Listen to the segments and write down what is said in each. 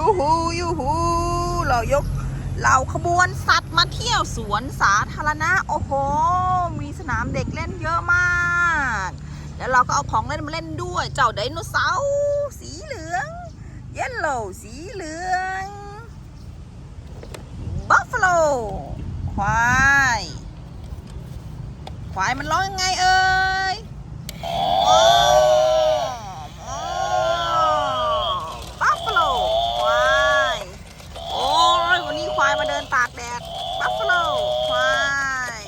ยูฮูยูฮูเรายกเราขบวนสัตว์มาเที่ยวสวนสาธารณะโอ้โห มีสนามเด็กเล่นเยอะมาก แล้วเราก็เอาของเล่นมาเล่นด้วย เจ้าไดโนเสาร์สีเหลืองเยลโล่สีเหลืองบัฟฟาโลควาย ควายมันร้องยังไงเอ่ย โอ้บัฟฟาโลควาย โอ้ยวันนี้ควายมาเดินตากแดดบัฟฟาโลควาย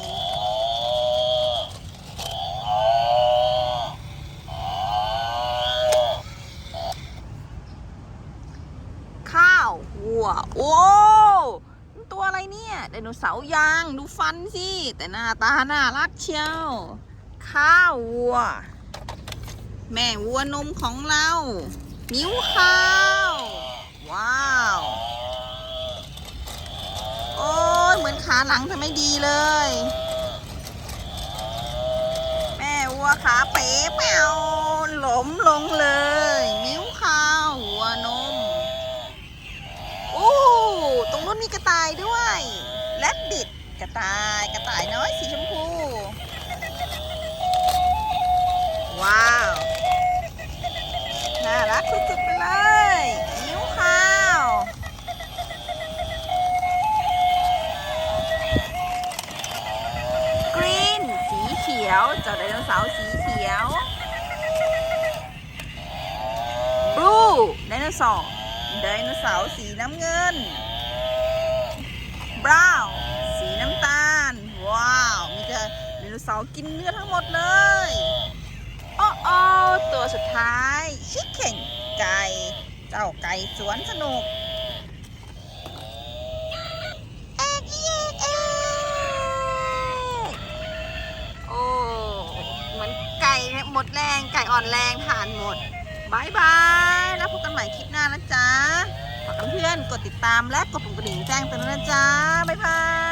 ข้าววัว โอ้ตัวอะไรเนี่ยไดโนเสาร์ยางดูฟันสิ แต่หน้าตาน่ารักเชียว ข้าววัว แม่วัวนมของเรา นิ้วขาว โอ้ยเหมือน ขาหลังเธอไม่ดีเลย แม่วัวขาเป๋แปวหลมลงเลย นิ้วข้าวหัวนมโอ้ตรงนู้นมีกระต่ายด้วยแรดบิดกระต่ายกระต่ายน้อยสีชมพู ยวเจ้าไดโนเสาร์สีเขียวบลูไดโนเสาร์ไดโนเสาร์สีน้ำเงินบราวน์สีน้ำตาล ว้าว มีแต่ไดโนเสาร์กินเนื้อทั้งหมดเลยโอ้โอตัวสุดท้ายชิคเก้นไก่ เจ้าไก่สวนสนุก มดแรงไก่อ่อนแรงทานหมดบายบายแล้วพบกันใหม่คลิปหน้านะจ๊ะฝากเพื่อนกดติดตามและกดปุ่มกระดิ่งแจ้งเตือนนะจ๊ะบายบาย